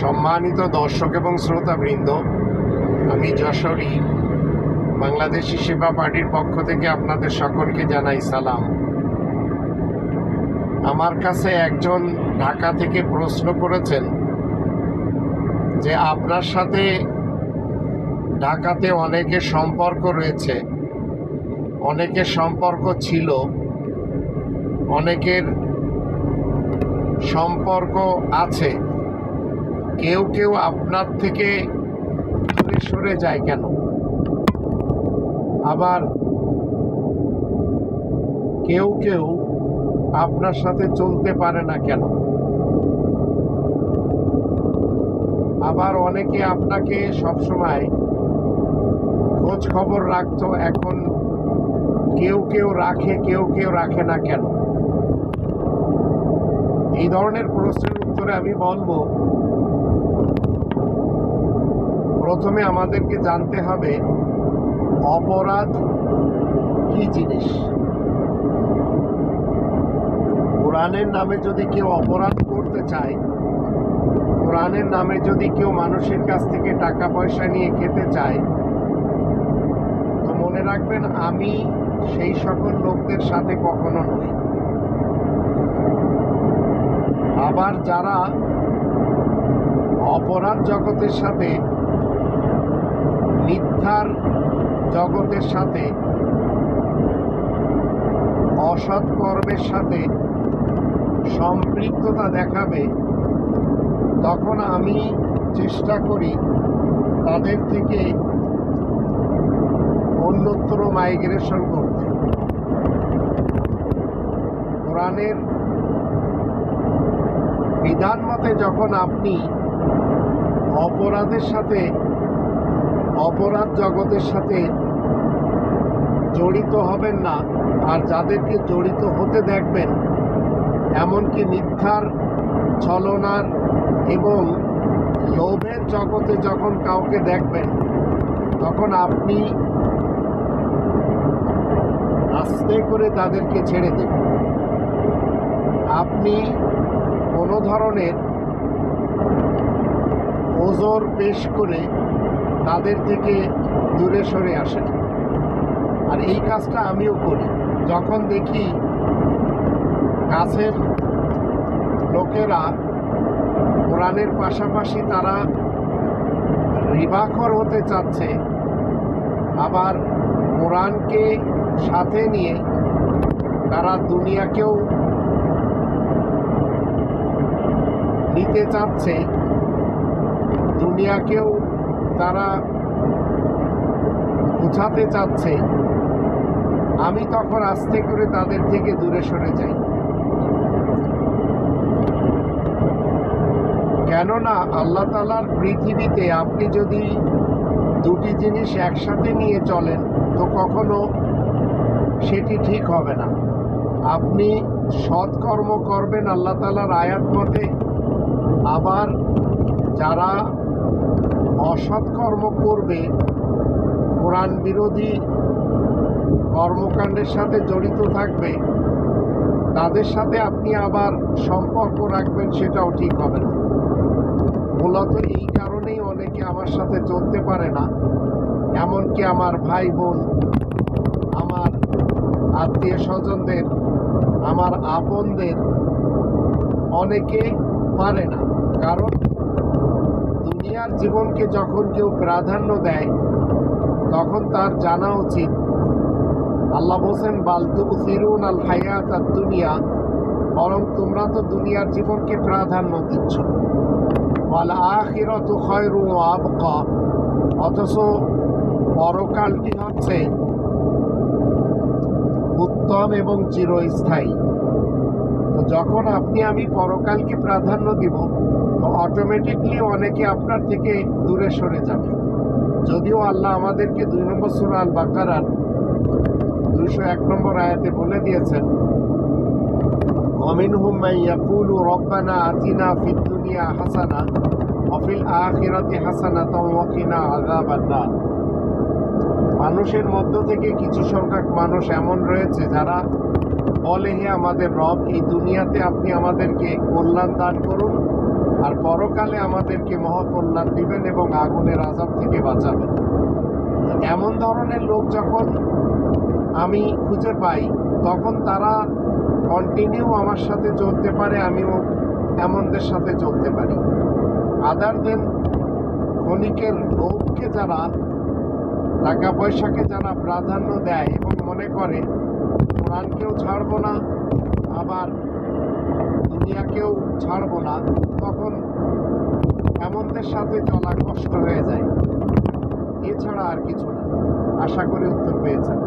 সম্মানিত দর্শক এবং শ্রোতাবৃন্দ, আমি যশোরী, বাংলাদেশি সেবা পার্টির পক্ষ থেকে আপনাদের সকলকে জানাই সালাম। আমার কাছে একজন ঢাকা থেকে প্রশ্ন করেছেন যে, আপনার সাথে ঢাকাতে অনেকের সম্পর্ক রয়েছে, অনেকের সম্পর্ক ছিল, অনেকের সম্পর্ক আছে। কেউ কেউ আপনার থেকে দূরে সরে যায় কেন? আবার কেউ কেউ আপনার সাথে চলতে পারে না কেন? আবার অনেকে আপনাকে সবসময় খোঁজ খবর রাখতো, এখন কেউ কেউ রাখে, কেউ কেউ রাখে না কেন? এই ধরনের প্রশ্নের উত্তরে আমি বলব প্রথমে আমাদেরকে জানতে হবে অপরাধ কি জিনিস? কোরআনের নামে যদি কেউ অপরাধ করতে চায়, কোরআনের নামে যদি কেউ মানুষের কাছ থেকে টাকা পয়সা নিয়ে খেতে চায়, তো মনে রাখবেন আমি সেই সকল লোকদের সাথে কখনো নই। আবার যারা অপরাধ জগতের সাথে মিথ্যার জগতের সাথে, অসৎ কর্মের সাথে সম্পৃক্ততা দেখাবে, তখন আমি চেষ্টা করি তাদের থেকে অন্যত্র মাইগ্রেশন করতে। কোরআনের বিধান মতে যখন আপনি অপরাধের সাথে অপরাধ জগতের সাথে জড়িত হবেন না, আর যাদেরকে জড়িত হতে দেখবেন, এমনকি মিথ্যার ছলনার এবং লোভের জগতে যখন কাউকে দেখবেন, তখন আপনি আস্তে করে তাদেরকে ছেড়ে দেবেন আপনি কোনো ধরনের ওজোর পেশ করে তাদের থেকে দূরে সরে আসেন আর এই কাজটা আমিও করি। যখন দেখি কাছের লোকেরা কোরআনের পাশাপাশি তারা রিবাখর হতে চাচ্ছে, আবার কোরআনকে সাথে নিয়ে তারা দুনিয়াকেও নিতে চাচ্ছে, দুনিয়াকেও তারা বুঝাতে চাচ্ছে, আমি তখন আস্তে করে তাদের থেকে দূরে সরে যাই। কেননা আল্লাহ তালার পৃথিবীতে আপনি যদি দুটি জিনিস একসাথে নিয়ে চলেন, তো কখনো সেটি ঠিক হবে না। আপনি সৎকর্ম করবেন আল্লাহ তালার আয়াত মতে, আবার যারা অসৎকর্ম করবে, কোরআন বিরোধী কর্মকাণ্ডের সাথে জড়িত থাকবে, তাদের সাথে আপনি আবার সম্পর্ক রাখবেন সেটাও ঠিক হবে না। মূলত এই কারণেই অনেকে আমার সাথে চলতে পারে না। এমনকি আমার ভাই বোন আমার আত্মীয় স্বজনদের আমার আপনদের অনেকে পারে না। কারণ দুনিয়ার জীবনকে যখন কেউ প্রাধান্য দেয়, তখন তার জানা উচিত। আল্লাহ হোসেন বালতু সিরুন আল হায়াত আর দুনিয়া বরং তোমরা তো দুনিয়ার জীবনকে প্রাধান্য দিচ্ছ। ওয়াল আখিরত খয়রু আবকা অথচ পরকালটি হচ্ছে উত্তম এবং চিরস্থায়ী। তো যখন আপনি আমি পরকালকে প্রাধান্য দিব, তো অটোমেটিকলি অনেকে আপনার থেকে দূরে সরে যাবে। যদিও আল্লাহ আমাদেরকে দুই নম্বর সুরা আল বাকারার দুশো এক নম্বর আয়াতে বলে দিয়েছেন অমিনহুম ইয়াকুলু রব্বানা আতিনা দুনিয়া হাসানা অফিল আখিরাতি হাসানা ওয়াকিনা আযাবান নার। মানুষের মধ্য থেকে কিছু সংখ্যক মানুষ এমন রয়েছে যারা বলে, হে আমাদের রব, এই দুনিয়াতে আপনি আমাদেরকে কল্যাণ দান করুন আর পরকালে আমাদেরকে মহাকল্যাণ দিবেন এবং আগুনের আজাব থেকে বাঁচাবেন। এমন ধরনের লোক যখন আমি খুঁজে পাই, তখন তারা কন্টিনিউ আমার সাথে চলতে পারে, আমিও এমনদের সাথে চলতে পারি। আদার দেন ক্ষণিকের লোভকে যারা টাকা পয়সাকে যারা প্রাধান্য দেয় এবং মনে করে, কোরআনকেও ছাড়বো না, আবার দুনিয়াকেও ছাড়বো না, তখন এমনদের সাথে চলা কষ্ট হয়ে যায়। এছাড়া আর কিছু না। আশা করি উত্তর পেয়েছেন।